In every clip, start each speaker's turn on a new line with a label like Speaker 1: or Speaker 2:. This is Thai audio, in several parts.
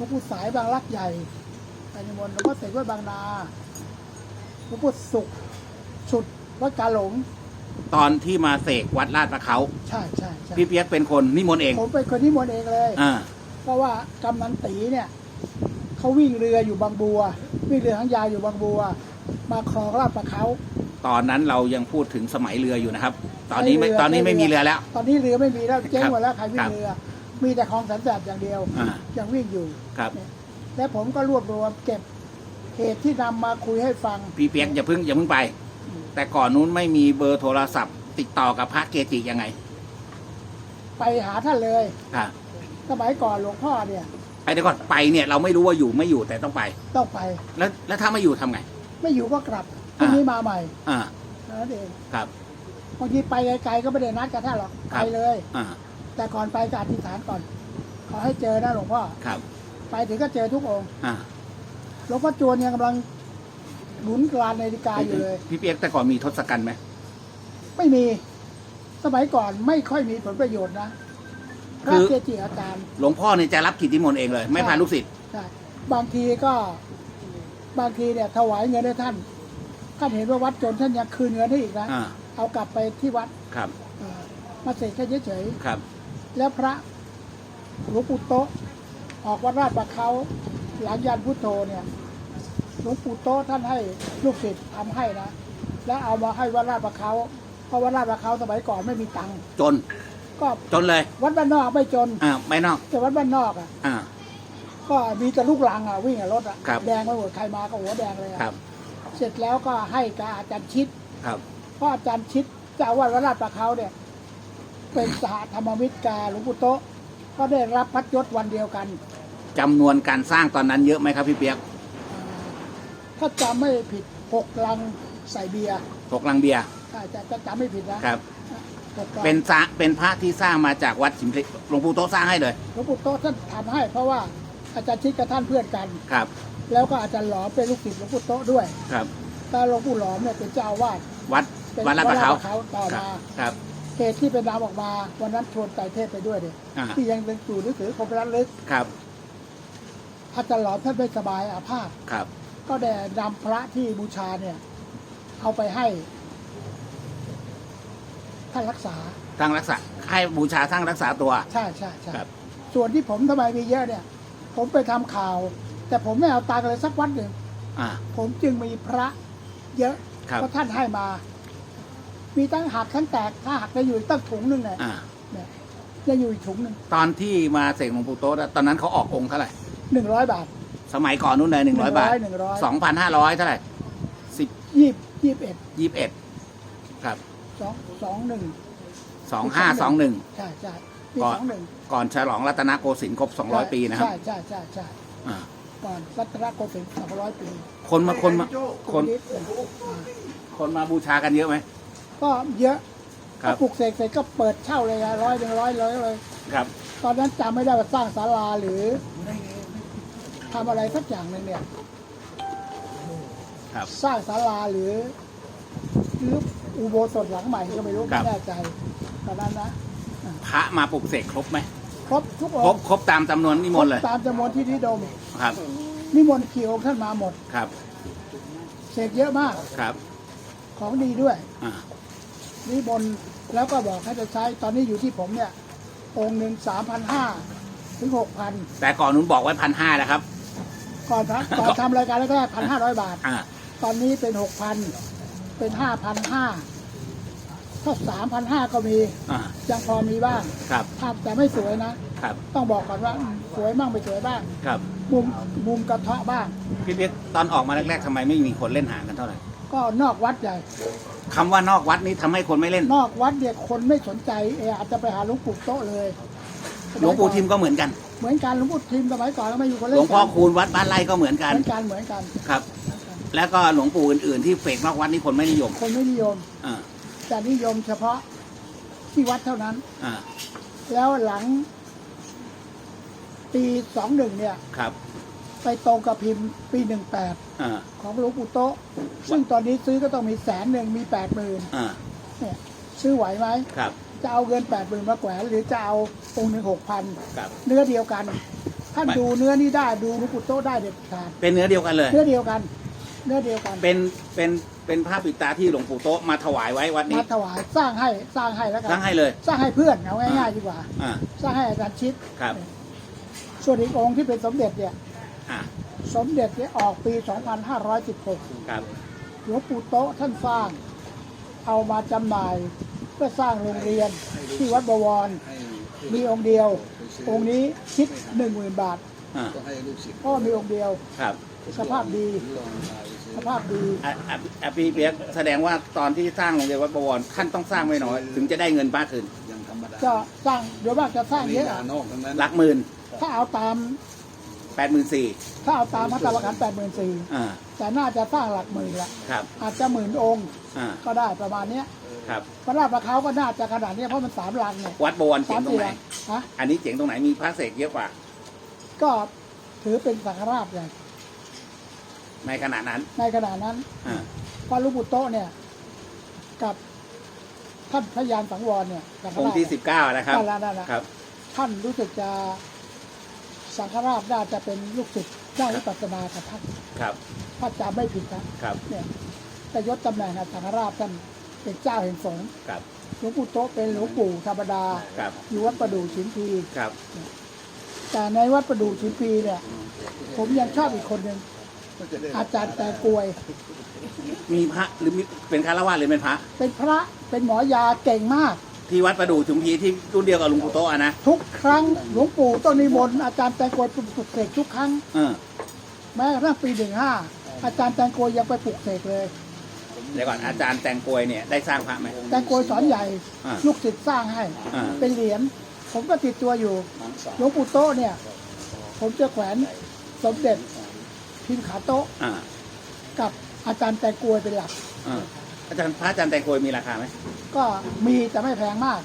Speaker 1: ลวงปู่สายบางรักใหญ่ไปนิมนต์หลวงพ่อเสกวัดบางนาหลวงปู่สุขสุดวัดกาหลง
Speaker 2: ตอนที่มาเสกวัดลาดประเขา
Speaker 1: ใช่ใช่ใช่
Speaker 2: พี่เปียกเป็นคนนิมนต์เอง
Speaker 1: ผมเป็นคนนิมนต์เองเลย
Speaker 2: อ่า
Speaker 1: เพราะว่ากำนันตีเนี่ยเขาวิ่งเรืออยู่บางบัว วิ่งเรือหางยาวอยู่บางบัว มาคลองลาดประเขา
Speaker 2: ตอนนั้นเรายังพูดถึงสมัยเรืออยู่นะครับ ตอนนี้ไม่
Speaker 1: ใช้เรือ
Speaker 2: ตอนนี้ไม่มีเรือแล้ว
Speaker 1: ตอนนี้เรือไม่มีแล้วเจ๊ง
Speaker 2: ครับ
Speaker 1: หมดแล้วใครวิ่
Speaker 2: ครั
Speaker 1: ง
Speaker 2: บ
Speaker 1: เรือ มีแต่คลองสันแสบอย่างเดียว
Speaker 2: อ่า
Speaker 1: ยังวิ่งอยู่
Speaker 2: ครับ
Speaker 1: และผมก็รวบรวมเก็บเหตุที่นำมาคุยให้ฟัง
Speaker 2: พี่เปียกอย่าเพิ่งอย่าเพิ่งไปแต่ก่อนนู้นไม่มีเบอร์โทรศัพท์ ติดต่อกับพระเกจิยังไง
Speaker 1: ไปหาท่านเลย
Speaker 2: อ่า
Speaker 1: สมัยก่อนหลวงพ่อเนี่ย
Speaker 2: ไอ้เดี๋ยวก่อนไปเนี่ยเราไม่รู้ว่าอยู่ไม่อยู่แต่ต้องไป
Speaker 1: ต้องไป
Speaker 2: แล้วแล้วถ้าไม่อยู่ทำไง
Speaker 1: ไม่อยู่ก็กลับพรุ่งนี้มาใหม่
Speaker 2: อ่า
Speaker 1: นั่นเอง
Speaker 2: ครับ
Speaker 1: บางทีไปไกลๆก็ไม่ได้นัดกับท่านหรอก
Speaker 2: ครั
Speaker 1: ไป
Speaker 2: บ
Speaker 1: เลย
Speaker 2: อ่า
Speaker 1: แต่ก่อนไปก็อธิษฐานก่อน ขอให้เจอนะหลวงพ่อ
Speaker 2: ครับ
Speaker 1: ไปถึงก็เจอทุกองค์
Speaker 2: อ่า
Speaker 1: หลวงพ่อจวนยังกำลังหมุนกลานนาฬิกาอยู่เลย
Speaker 2: พี่เปียกแต่ก่อนมีทศกัณฐ์ไหม
Speaker 1: ไม่มี สมัยก่อนไม่ค่อยมีผลประโยชน์นะพระเกจิอาจารย์
Speaker 2: หลวงพ่อเนี่ยจะรับกิจนิมนต์เองเลย ไม่พาลูกศิษย์
Speaker 1: ใช่บางทีก็บางทีเนี่ยถวายเงินให้ท่าน ท่านเห็นว่าวัดจนท่านยังคืนเงินให้อีกนะ
Speaker 2: อ่า
Speaker 1: เอากลับไปที่วัด
Speaker 2: ครับ
Speaker 1: เอ่อมาเสกแค่เฉย
Speaker 2: ครับ
Speaker 1: ๆ แล้วพระหลวงปู่โตะออกวัดราชประเขาหลังยานพุทโธเนี่ยหลวงปู่โตะท่านให้ลูกศิษย์ทำให้นะ แล้วเอามาให้วัดราชประเขาเพราะวัดราชประเขาสมัยก่อนไม่มีตังค์
Speaker 2: จน
Speaker 1: ก็
Speaker 2: จนเลย
Speaker 1: วัดบ้านนอกไม่จน
Speaker 2: อ่าไม่นอก
Speaker 1: แต่วัดบ้านนอกอะ
Speaker 2: อ่า
Speaker 1: ก็มีแต่ลูกลังอะวิ่งอะรถอะ
Speaker 2: ครับ
Speaker 1: แดงไปหมดใครมาก็หัวแดงเลยอะ
Speaker 2: ครับ
Speaker 1: เสร็จแล้วก็ให้กับอาจารย์ชิด
Speaker 2: ครับ
Speaker 1: เพราะอาจารย์ชิดเจ้าอาวัดวัดราชประเขาเนี่ย เป็นสหธรรมมิตรกาหลวงปู่โตะก็ได้รับพัดยศวันเดียวกัน
Speaker 2: จำนวนการสร้างตอนนั้นเยอะไหมครับพี่เปียก
Speaker 1: อ่าถ้าจำไม่ผิดหกลังใส่เบียร์
Speaker 2: หกลังเบียร์
Speaker 1: ถ้าจะจะจำไม่ผิดนะครับ หกลัง
Speaker 2: เป็นสระเป็นพระที่สร้างมาจากวัดสิมพลิหลวงปู่โตะสร้างให้เลย
Speaker 1: หลวงปู่โตะท่านทำให้ เพราะว่าอาจารย์ชิดกับท่านเพื่อนกัน
Speaker 2: ครับ
Speaker 1: แล้วก็อาจารย์หลอมเป็นลูกศิษย์หลวงปู่โตะด้วย
Speaker 2: ครับ
Speaker 1: แต่หลวงปู่หลอมเนี่ยเป็นเจ้าอาวาส
Speaker 2: วัด
Speaker 1: เป็น
Speaker 2: วัดลาดประเขา
Speaker 1: วัดเขาต่อ
Speaker 2: ครับ
Speaker 1: มา
Speaker 2: ครับ
Speaker 1: เหตุที่เป็นนามออกมา วันนั้นชวนไตรเทพไปด้วยเด็
Speaker 2: อ่า
Speaker 1: ที่ยังเป็นอยู่หนังสือคมรันลึก
Speaker 2: ครับ
Speaker 1: อาจารย์หลอมท่านไม่สบายอาพาธ
Speaker 2: ครับ
Speaker 1: ก็ได้นำพระที่บูชาเนี่ย เอาไปให้ ท่านรักษา
Speaker 2: ทั้งรักษาให้บูชาทั้งรักษาตัว
Speaker 1: ใช่ใช่ใช่
Speaker 2: ครับ
Speaker 1: ส่วนที่ผมทำไมมีเยอะเนี่ย ผมไปทำข่าว แต่ผมไม่เอาตังค์เลยสักวัดหนึ่ง
Speaker 2: อ่า
Speaker 1: ผมจึงมีพระเยอะ
Speaker 2: ครับ
Speaker 1: เพราะท่านให้มา มีตั้งหักทั้งแตกถ้าหักได้อยู่ตั้งถุงหนึ่งเนี่ย
Speaker 2: อ่า
Speaker 1: เนี่ยยังอยู่อีกถุงหนึ่ง
Speaker 2: ตอนที่มาเสกหลวงปู่โตะตอนนั้นเขาออกองค์เท่าไหร่
Speaker 1: หนึ่งร้อยบาท
Speaker 2: สมัยก่อนนู้นเลยหนึ่งร้อยบาท
Speaker 1: หนึ่งร้อย
Speaker 2: สองพันห้าร้อยเท่าไหร่สิบ
Speaker 1: ยี่ยี่สิบเอ็ด
Speaker 2: ยี่สิบเอ็ดครับ
Speaker 1: สองสองหนึ่ง
Speaker 2: สองห้าสองหนึ่ง
Speaker 1: ใช่ใช่ปี
Speaker 2: ก่อน
Speaker 1: สองหนึ่ง
Speaker 2: ก่อนฉลองรัตนโกสินทร์ครบสองร้อยปีนะครับ
Speaker 1: ใช่ใช่ใช่ใช่
Speaker 2: อ่า
Speaker 1: ก่อนรัตนโกสินทร์สองร้อยปี
Speaker 2: คนมาคนมา คน
Speaker 1: นิดหนึ่งอ่า
Speaker 2: คนมาบูชากันเยอะไหม
Speaker 1: ก็เยอะ
Speaker 2: ครั
Speaker 1: ก็
Speaker 2: บ
Speaker 1: ปลุกเสกเสร็จก็เปิดเช่าเลยอะร้อยหนึ่งร้อยเลยเลย
Speaker 2: ครับ
Speaker 1: ตอนนั้นจำไม่ได้ว่าสร้างศาลาหรือทำอะไรสักอย่างหนึ่งเนี่ย
Speaker 2: ครับ
Speaker 1: สร้างศาลาหรือหรืออุโบสถหลังใหม่ก็ไม่รู้
Speaker 2: ครั
Speaker 1: ไม่
Speaker 2: บ
Speaker 1: แน่ใจตอนนั้นนะ
Speaker 2: พระมาปลุกเสกครบไหม
Speaker 1: ครบทุกอ
Speaker 2: ครบ
Speaker 1: งค์
Speaker 2: ครบตามจำนวนนิมนต์เลย
Speaker 1: ตามจำนวนที่นิดม
Speaker 2: ครับ
Speaker 1: นิมนต์กี่องค์ท่านมาหมด
Speaker 2: ครับ
Speaker 1: เสกเยอะมาก
Speaker 2: ครับ
Speaker 1: ของดีด้วย
Speaker 2: อ่า
Speaker 1: นิมนต์แล้วก็บอกให้จะใช้ตอนนี้อยู่ที่ผมเนี่ยองค์หนึ่งสามพันห้าถึงหกพัน
Speaker 2: แต่ก่อนนู้นบอกไว้พันห้านะครับ
Speaker 1: ก่อนนะก่อนทำรายการแรกๆพันห้าร้อยบาท
Speaker 2: อ่า
Speaker 1: ตอนนี้เป็นหกพันเป็นห้าพันห้าถ้าสามพันห้าก็มี
Speaker 2: อ่า
Speaker 1: ยังพอมีบ้าง
Speaker 2: ครับ
Speaker 1: ถ้าแต่ไม่สวยนะ
Speaker 2: ครับ
Speaker 1: ต้องบอกก่อนว่าอืมสวยบ้างไม่สวยบ้าง
Speaker 2: ครับ
Speaker 1: มุมมุมกระเทาะบ้าง
Speaker 2: พี่เปียกตอนออกมาแรกๆทำไมไม่มีคนเล่นหางกันเท่าไหร่
Speaker 1: ก็นอกวัดใหญ่
Speaker 2: คำว่านอกวัดนี้ทำให้คนไม่เล่น
Speaker 1: นอกวัดเนี่ยคนไม่สนใจเอออาจจะไปหาหลวงปู่โต๊ะเลย
Speaker 2: หลวงปู่ทิมก็เหมือนกัน
Speaker 1: เหมือนกันหลวงปู่ทิมสมัยก่อนก็ไม่อยู่คน
Speaker 2: ห
Speaker 1: เล่
Speaker 2: ล
Speaker 1: น
Speaker 2: วงพ่อ
Speaker 1: กัน
Speaker 2: คูณวัดบ้านไร่ก็เหมือนกัน
Speaker 1: เหมือนกันเหมือนกัน
Speaker 2: ครับ แล้วก็หลวงปู่อื่นๆที่เฟกนอกวัดนี่คนไม่นิยม
Speaker 1: คนไม่นิยม
Speaker 2: อ่า
Speaker 1: จะนิยมเฉพาะที่วัดเท่านั้น
Speaker 2: อ่า
Speaker 1: แล้วหลัง ปีสองหนึ่งเนี่ย
Speaker 2: ครับ
Speaker 1: ไปตรงกับพิมพ์ปีหนึ่งแปด
Speaker 2: อ่า
Speaker 1: ของหลวงปู่โต๊ะ ซึ่งตอนนี้ซื้อก็ต้องมีแสนหนึ่งมีแปดหมื่น
Speaker 2: อ่า
Speaker 1: เนี่ยซื้อไหวไหม
Speaker 2: ครับ
Speaker 1: จะเอาเงินแปดหมื่นมาแขวนหรือจะเอาองค์หนึ่งหกพัน
Speaker 2: ครับ
Speaker 1: เนื้อเดียวกันท่าน
Speaker 2: ไม่
Speaker 1: ดูเนื้อนี้ได้ดูหลวงปู่โต๊ะได้เด็ดขาด
Speaker 2: เป็นเนื้อเดียวกันเลย
Speaker 1: เนื้อเดียวกัน เนื้อเดียวกัน
Speaker 2: เป็น เป็น เป็นผ้าปิดตาที่หลวงปู่โต๊ะมาถวายไว้วัดนี้
Speaker 1: มาถวายสร้างให้สร้างให้แล้วกั
Speaker 2: สร้างให้เลย
Speaker 1: สร้างให้เพื่อนเอาง่ายๆดีกว่า
Speaker 2: อ่า
Speaker 1: สร้างให้อาจารย์ชิด
Speaker 2: ครับ
Speaker 1: ส่วนอีกองค์ที่เป็นสมเด็จเนี่ย
Speaker 2: อ่า
Speaker 1: สมเด็จเนี่ยออกปี 2516
Speaker 2: ครับ
Speaker 1: หลวงปู่โต๊ะท่านสร้าง เอามาจำหน่ายเพื่อสร้างโรงเรียนที่วัดบวร มีองค์เดียว องค์นี้คิดหนึ่งหมื่นบาท
Speaker 2: อ่า
Speaker 3: ก็ให้ลูกศิษย์
Speaker 1: เพราะมีองค์เดียว
Speaker 2: ครับ
Speaker 1: สภาพดี
Speaker 3: ลองถ่ายซื้อ
Speaker 1: สภาพดี
Speaker 2: อะอะอะพี่เปียกแสดงว่าตอนที่สร้างโรงเรียนวัดบวรท่านต้องสร้างไม่น้อย ถึงจะได้เงินมากขึ้น
Speaker 3: ยังธรรมดา
Speaker 1: จะสร้างเดี๋ยวว่าจะสร้างเยอะ
Speaker 3: ยานอกทั้งนั้น
Speaker 2: หลักหมื่น
Speaker 1: ถ้าเอาตาม
Speaker 2: แปดหมื่นสี่
Speaker 1: ถ้าเอาตามมาตรการแปดหมื่นสี่
Speaker 2: อ่า
Speaker 1: แต่น่าจะสร้างหลักหมื่นละ
Speaker 2: ครับ
Speaker 1: อาจจะหมื่นองค์
Speaker 2: อ่า
Speaker 1: ก็ได้ประมาณเนี้ย
Speaker 2: ครับ
Speaker 1: พระราชประเขาก็น่าจะขนาดเนี้ยเพราะมันสามลังเนี่ย
Speaker 2: วัดบวรเจ๋
Speaker 1: สางม
Speaker 2: ตรง
Speaker 1: สี่
Speaker 2: ไหน
Speaker 1: ลังฮะ
Speaker 2: อันนี้เจ๋งตรงไหนมีพระเศษเยอะกว่า
Speaker 1: ก็ถือเป็นสังฆราชเลย
Speaker 2: ในขณะนั้น
Speaker 1: ในขณะนั้น
Speaker 2: อ่า
Speaker 1: พระลูกบุตโตะเนี่ย กับท่านพระยานสังวรเนี่ยสังฆ
Speaker 2: อง
Speaker 1: รา
Speaker 2: ค์
Speaker 1: ช
Speaker 2: ที่สิบเก้านะครับ
Speaker 1: นั่นแหละนั่นแหละ
Speaker 2: ครับ
Speaker 1: ท่านรู้สึกจะ สังฆราชน่าจะเป็นลูกศิษย์เจ้าวิปัสสนากับท่าน
Speaker 2: ครับ
Speaker 1: ถ้าจำไม่ผิดนะครับ เนี่ยแต่ยศตำแหน่งอะสังฆราชท่านเป็นเจ้าแห่งสงฆ์
Speaker 2: ครับ
Speaker 1: หลวงปู่โตะเป็นหลวงปู่ธรรมดา
Speaker 2: ครับ
Speaker 1: อยู่วัดประดู่ชินพี
Speaker 2: ครับ
Speaker 1: แต่ในวัดประดู่ชินพีเนี่ย ผมยังชอบอีกคนหนึ่ง
Speaker 3: ก็จะได้
Speaker 1: อาจารย์แต่กวย
Speaker 2: มีพระหรือมีเป็นคารวะหรือเป็นพระ
Speaker 1: เป็นพระเป็นหมอยาเก่งมาก
Speaker 2: ที่วัดประดู่ชุมพีที่รุ่นเดียวกับหลวงปู่โตะอะนะ
Speaker 1: ทุกครั้งหลวงปู่ต้องนิมนต์อาจารย์แตงกวยปลุกเสกทุกครั้ง
Speaker 2: เออ
Speaker 1: แม้กระทั่งปีหนึ่งห้าอาจารย์แตงกวยยังไปปลุกเสกเลย
Speaker 2: เดี๋ยวก่อนอาจารย์แตงกวยเนี่ยได้สร้างพระไหม
Speaker 1: แตงกวยสอนใหญ่
Speaker 2: อ่า
Speaker 1: ลูกศิษย์สร้างให้
Speaker 2: อ่า
Speaker 1: เป็นเหรียญผมก็ติดตัวอยู่
Speaker 3: หนังสาว
Speaker 1: หลวงปู่โตะเนี่ย ผมจะแขวนสมเด็จพิมพ์ขาโต๊ะ
Speaker 2: อ่า
Speaker 1: กับอาจารย์แตงกวยเป็นหลัก
Speaker 2: อ่า อาจารย์พระอาจารย์แตงกวยมีราคาไหม
Speaker 1: ก็มีแต่ไม่แพงมาก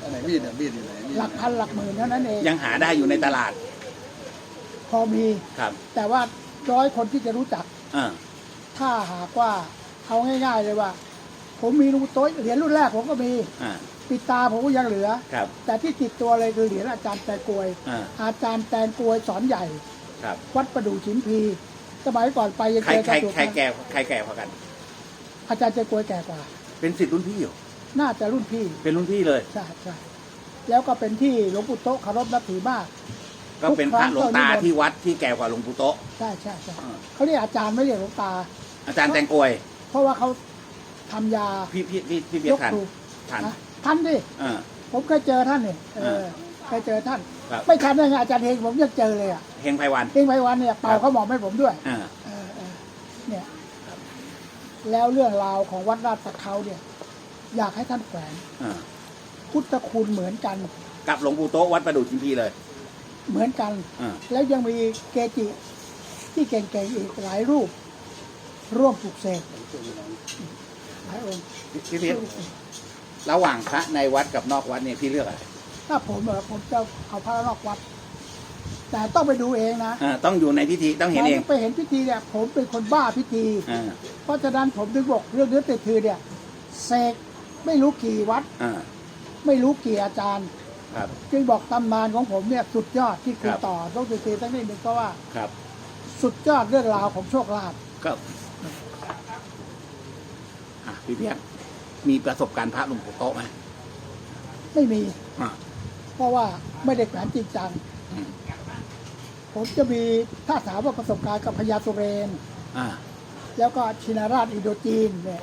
Speaker 3: อันไหนมีดอะมีดอยู่ไหนมีด
Speaker 1: หลักพันหลักหมื่นเท่านั้นเอง
Speaker 2: ยังหาได้อยู่ในตลาด
Speaker 1: พอมี
Speaker 2: ครับ
Speaker 1: แต่ว่าร้อยคนที่จะรู้จัก
Speaker 2: อ่า
Speaker 1: ถ้าหากว่าเอาง่าย ๆเลยว่า ผมมีหลวงปู่โต๊ะเหรียญรุ่นแรกผมก็มี
Speaker 2: อ่า
Speaker 1: ปิดตาผมก็ยังเหลือ
Speaker 2: ครับ
Speaker 1: แต่ที่ติดตัวเลยคือเหรียญอาจารย์แตงกวย
Speaker 2: อ่า
Speaker 1: อาจารย์แตงกวยสอนใหญ่
Speaker 2: ครับ
Speaker 1: วัดประดู่ชิมพี สมัยก่อนไปยัง
Speaker 2: ใคร
Speaker 1: เจอ
Speaker 2: ใคร
Speaker 1: กันอยู่
Speaker 2: ใครแก่ใครแก่กว่ากัน
Speaker 1: อาจารย์แตงกวยแก่กว่า
Speaker 2: เป็นศิษย์รุ่นพี่อยู่
Speaker 1: น่าจะรุ่นพี่
Speaker 2: เป็นรุ่นพี่เลย
Speaker 1: ใช่ใช่แล้วก็เป็นที่หลวงปู่โต๊ะเคารพนับถือมาก
Speaker 2: ก็เป็นพระหลวงตาที่วัดที่แก่กว่าหลวงปู่โตะ
Speaker 1: ใช่ใช่ใช่
Speaker 2: อ่า
Speaker 1: เขาเรียกอาจารย์ไม่เรียกหลวงตา
Speaker 2: อาจารย์แตงกวย
Speaker 1: เพราะว่าเขาทำยา
Speaker 2: พี่พี่พี่พี่เบีย
Speaker 1: ย
Speaker 2: ร์
Speaker 1: ก
Speaker 2: ทัน
Speaker 1: ถูก
Speaker 2: ทัน
Speaker 1: นะท่านดิ
Speaker 2: อ่า
Speaker 1: ผมเคยเจอท่านเนี่ยเออเคยเจอท่าน
Speaker 2: ครับ
Speaker 1: ไม่ทันได้ไงอาจารย์เฮงผมยังเจอเลยอะ
Speaker 2: เฮงไพวัน
Speaker 1: เฮงไพวันเนี่ยเป่าเขาหมอมให้ผมด้วย
Speaker 2: อ่า
Speaker 1: เออเออเนี่ย แล้วเรื่องราวของวัดราชประเขาเนี่ย อยากให้ท่านแฝง
Speaker 2: อ่า
Speaker 1: พุทธคุณเหมือนกัน
Speaker 2: กับหลวงปู่โตะวัดประดู่ชิมพีเลย
Speaker 1: เหมือนกัน
Speaker 2: อ่า
Speaker 1: แล้วยังมีเกจิที่เก่งๆอีกหลายรูป ร่วมปลุกเสกหลายองค์
Speaker 2: พี่พี่เบียร์ระหว่างพระในวัดกับนอกวัดเนี่ยพี่เลือกอะไร
Speaker 1: ถ้าผมเหรอผมจะเอาพระนอกวัด แต่ต้องไปดูเองนะ
Speaker 2: อ่าต้องอยู่ในพิธีต้องเห็นเอง
Speaker 1: ไปเห็นพิธีเนี่ยผมเป็นคนบ้าพิธี
Speaker 2: อ่า
Speaker 1: เพราะฉะนั้นผมถึงบอกเรื่องเนื้อติดคือเนี่ยเสกไม่รู้กี่วัด
Speaker 2: อ่า
Speaker 1: ไม่รู้กี่อาจารย์
Speaker 2: ครับ
Speaker 1: จึงบอกตำนานของผมเนี่ยสุดยอดที่คุ
Speaker 2: ค
Speaker 1: ย
Speaker 2: รับ
Speaker 1: ต่อต้องติดตีตั้งนิดนึงก็ว่า
Speaker 2: ครับ
Speaker 1: สุดยอดเรื่องราวของโชคลาภ
Speaker 2: ก็อะพี่เพียกมีประสบการณ์พระหลวงปู่โตะไหม
Speaker 1: ไม่มี
Speaker 2: อ่า
Speaker 1: เพราะว่าไม่ได้แขวนจริงจัง
Speaker 2: อืม
Speaker 1: ผมจะมีถ้าถามว่าประสบการณ์กับพญาสุเรน
Speaker 2: อ่า
Speaker 1: แล้วก็ชินาราชอินโดจีนเนี่ย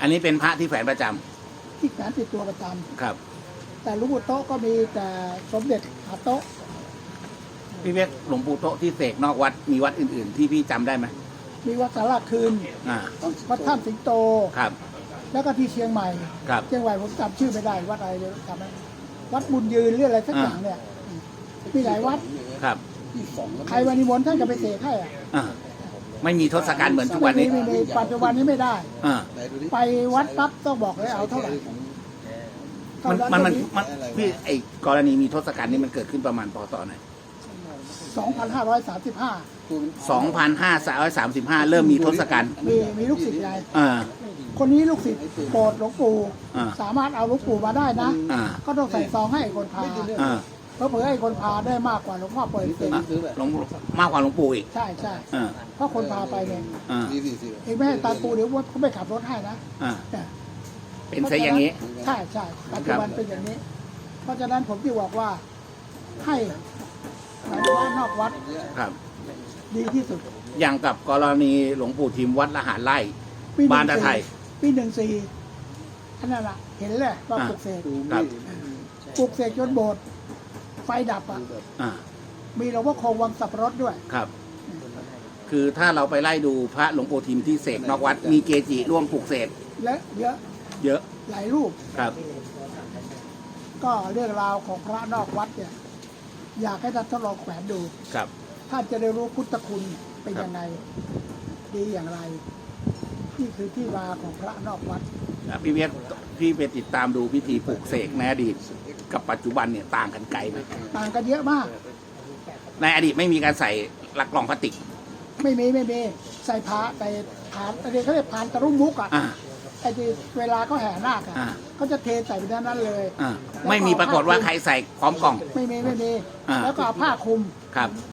Speaker 2: อันนี้เป็นพระที่แฝนประจำ
Speaker 1: ที่แขวนติดตัวประจ
Speaker 2: ครับำ
Speaker 1: แต่หลุงปู่โต๊ะก็มีแต่สมเด็จขาโต๊ะ
Speaker 2: พี่เพียกหลวงปู่โตะที่เสกนอกวัดมีวัดอื่น ๆ ที่พี่จำได้ไหม
Speaker 1: มีวัดสาราคืน
Speaker 2: อ่า
Speaker 1: วัดท่ามสิงโต
Speaker 2: ครับ
Speaker 1: แล้วก็ที่เชียงใหม่
Speaker 2: ครับ
Speaker 1: เชียงใหม่ผมจำชื่อไม่ได้วัดอะไรเลยจำไม่ได้วัดบุญยืนหรืออะไรสักอย่างเนี่ยอื มมีหลายวัด
Speaker 2: ครับ
Speaker 3: ที่สองแล้ว
Speaker 1: ใครมานิมนต์ท่านก็ไปเสกให้อะ
Speaker 2: อ่าไม่มีทศกัณฐ์เหมือนทุกวันนี้
Speaker 1: ไม่มีไม่มีปัจจุบันนี้ไม่ได้
Speaker 2: อ่า
Speaker 3: ไหนดูดิ
Speaker 1: ไปวัดปั๊บต้องบอกเลยเอาเท่าไหร่
Speaker 2: มันมันมัน
Speaker 1: เท่า
Speaker 2: มันพี่ไอ้กรณีมีทศกัณฐ์นี่มันเกิดขึ้นประมาณปตไหน
Speaker 1: สองพันห้าร้อยสามสิบห้า
Speaker 2: สองพันห้าร้อยสามสิบห้าเริ่มมีทศกัณฐ์
Speaker 1: มีมีลูกศิษย์ใหญ่
Speaker 2: อ่า
Speaker 1: คนนี้ลูกศิษย์โปรดหลวงปู่
Speaker 2: อ่า
Speaker 1: สามารถเอาหลวงปู่มาได้นะ
Speaker 2: อ่า
Speaker 1: ก็ต้องใส่ซองให้คนพา
Speaker 2: อ่า
Speaker 1: เพราะเผื่อให้คนพาได้มากกว่าหลวงพ่อเปิด
Speaker 3: นี่
Speaker 1: เอง
Speaker 3: ซื้อแบบ
Speaker 2: หลวงมากกว่าหลวงปู่อีก
Speaker 1: ใช่ใช่
Speaker 2: อ่า
Speaker 1: เพราะคนพาไปเนี่ย
Speaker 2: อ่า
Speaker 3: นี่สี่สิบ
Speaker 1: เองไม่ให้ตังปูเดี๋ยวว่าเขาไม่ขับรถให้นะ
Speaker 2: อ่า
Speaker 1: เนี่ย
Speaker 2: เป็นซะอย่างนี้
Speaker 1: ใช่ใช่ปัจจุบันเป็นอย่างนี้ เพราะฉะนั้นผมจึงบอกว่าให้ในวัดนอกวัด
Speaker 2: ครับ
Speaker 1: ดีที่สุด
Speaker 2: อย่างกับกรณีหลวงปู่ทิมวัดละหารไร่
Speaker 1: ปีห
Speaker 2: บ้าน
Speaker 1: นึ่ง
Speaker 2: ตาไท
Speaker 1: สี่
Speaker 2: ย
Speaker 1: ปีหนึ่งสี่อันนั้นแหละเห็นเลยว่า
Speaker 2: อ่า
Speaker 1: ปลุกเสก
Speaker 3: ดู
Speaker 2: ครับ
Speaker 3: มีด
Speaker 1: ปลุกเสกจนโบสถ์ ไฟดับอะ
Speaker 3: ดูแบบ
Speaker 2: อ่า
Speaker 1: มีหลวงพ่อคงวังสับปะรดด้วย
Speaker 2: ครับ คือถ้าเราไปไล่ดูพระหลวงปู่ทิมที่เสกนอกวัด มีเกจิร่วมปลูกเสก
Speaker 1: และเยอะ
Speaker 2: เยอะ
Speaker 1: หลายรูป
Speaker 2: ครับ
Speaker 1: ก็เรื่องราวของพระนอกวัดเนี่ย อยากให้ท่านทดลองแขวนดู
Speaker 2: ครับ
Speaker 1: ท่านจะได้รู้พุทธคุณเป็นยังไง ดีอย่างไร นี่คือที่มาของพระนอกวัด
Speaker 2: อะ พี่เวียพี่ไปติดตามดูพิธีปลูกเสกในอดีตกับปัจจุบันเนี่ยต่างกันไกลไหม
Speaker 1: ต่างกันเยอะมาก
Speaker 2: ในอดีตไม่มีการใส่หลักกล่องพลาสติก
Speaker 1: ไม่มีไม่มีใส่พาใส่ผ่านอะไรเขาเรียกผ่านตะรุ่มมุกอะ
Speaker 2: อ่า
Speaker 1: ไอ้ที่เวลาเขาแห่นาคอะ
Speaker 2: อ่า
Speaker 1: เขาจะเทใส่ไปด้านนั้นเลย
Speaker 2: อ่าไม่มีปรากฏว่าใครใส่พร้อมกล่อง
Speaker 1: ไม่มีไม่มี
Speaker 2: อ่า
Speaker 1: แล้วก็เอาผ้าคลุม
Speaker 2: ครับ